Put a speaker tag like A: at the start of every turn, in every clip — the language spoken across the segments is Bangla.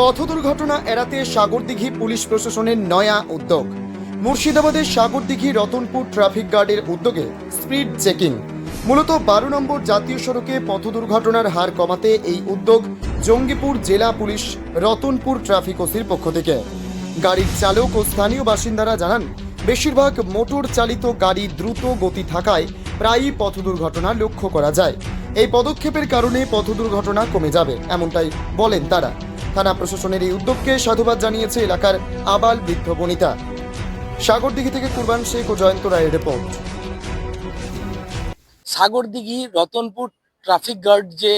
A: পথ দুর্ঘটনা এড়াতে সাগরদিঘি পুলিশ প্রশাসনের নয়া উদ্যোগ। মুর্শিদাবাদের সাগরদিঘি রতনপুর ট্রাফিক গার্ডের উদ্যোগে স্পিড চেকিং। মূলত বারো নম্বর জাতীয় সড়কে পথ দুর্ঘটনার হার কমাতে এই উদ্যোগ জঙ্গিপুর জেলা পুলিশ রতনপুর ট্রাফিক ওসির পক্ষ থেকে। গাড়ির চালক ও স্থানীয় বাসিন্দারা জানান, বেশিরভাগ মোটর চালিত গাড়ি দ্রুত গতি থাকায় প্রায়ই পথ দুর্ঘটনা লক্ষ্য করা যায়। এই পদক্ষেপের কারণে পথ দুর্ঘটনা কমে যাবে, এমনটাই বলেন তারা। থানা প্রশাসনের এই উদ্যোগকে সাধুবাদ জানিয়েছে এলাকার আবাল বৃদ্ধ বনিতা। সাগরদিঘি থেকে কুরবান শেখ ও জয়ন্ত রায়ের report.
B: Sagardighi, Ratanpur traffic guard যে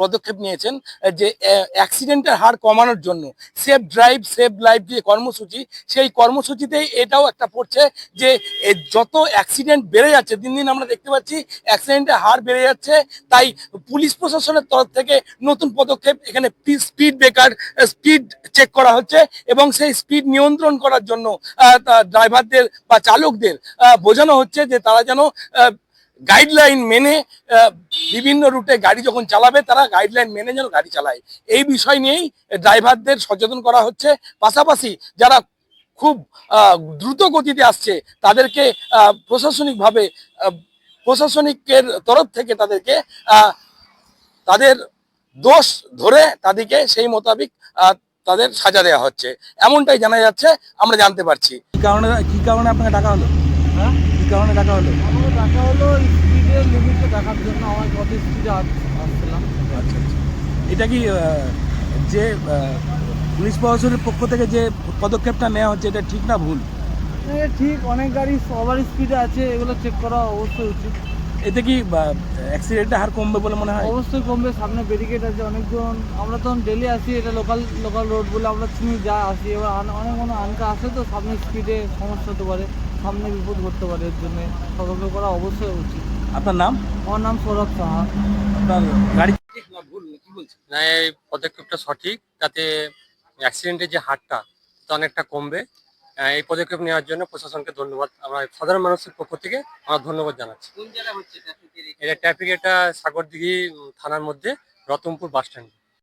B: পদক্ষেপ নিয়েছেন যে অ্যাক্সিডেন্টের হার কমানোর জন্য সেফ ড্রাইভ সেফ লাইফ যে কর্মসূচি, সেই কর্মসূচিতেই এটাও একটা পড়ছে যে যত অ্যাক্সিডেন্ট বেড়ে যাচ্ছে, দিন দিন আমরা দেখতে পাচ্ছি অ্যাক্সিডেন্টের হার বেড়ে যাচ্ছে, তাই পুলিশ প্রশাসনের তরফ থেকে নতুন পদক্ষেপ, এখানে স্পিড ব্রেকার স্পিড চেক করা হচ্ছে এবং সেই স্পিড নিয়ন্ত্রণ করার জন্য ড্রাইভারদের বা চালকদের বোঝানো হচ্ছে যে তারা যেন গাইডলাইন মেনে বিভিন্ন রুটে গাড়ি যখন চালাবে, তারা গাইডলাইন মেনে যেন গাড়ি চালায়। এই বিষয় নিয়েই ড্রাইভারদের সচেতন করা হচ্ছে। পাশাপাশি যারা খুব দ্রুত গতিতে আসছে, তাদেরকে প্রশাসনিকভাবে প্রশাসনিকের তরফ থেকে তাদেরকে তাদের দোষ ধরে তাদেরকে সেই মোতাবিক তাদের সাজা দেওয়া হচ্ছে। এমনটাই জানা যাচ্ছে, আমরা জানতে পারছি।
C: কারণে, কি কারণে আপনাকে ডাকা হলো? কারণে ডাকা হলো?
D: আমাকে দেখা হলো স্পিডের লিমিটটা দেখার জন্য আমার কত স্পিডে আসছিলাম।
C: আচ্ছা আচ্ছা। এটা কি যে পুলিশ প্রশাসনের পক্ষ থেকে যে পদক্ষেপটা নেওয়া হচ্ছে এটা ঠিক না ভুল?
D: ঠিক অনেক গাড়ি ওভার স্পিডে আছে এগুলো চেক করা অবশ্যই উচিত।
C: এতে কি অ্যাক্সিডেন্টের হার কমবে বলে মনে হয়?
D: অবশ্যই কমবে সামনে ব্যারিকেড আছে অনেকজন। আমরা তখন ডেলি আসি এটা লোকাল লোকাল রোড বলে আমরা চিনি যা আসি। এবার অনেক মনে আনকা আসে তো সামনে স্পিডে সমস্যা হতে পারে সামনে বিপদ ঘটতে পারে এর জন্য সতর্ক করা অবশ্যই উচিত।
C: আপনার নাম?
D: আমার নাম সৌরভ সাহা।
C: আপনার গাড়ি?
B: ঠিক না ভুল কি বলছেন
E: না এই পদক্ষেপটা সঠিক তাতে অ্যাক্সিডেন্টের যে হারটা তা অনেকটা কমবে। এই পদক্ষেপ নেওয়ার জন্য প্রশাসনকে ধন্যবাদ। আমরা সাধারণ মানুষের পক্ষ থেকে আমরা ধন্যবাদ জানাচ্ছি। এটা ট্রাফিক এটা সাগরদিঘি থানার মধ্যে রতনপুর বাস স্ট্যান্ড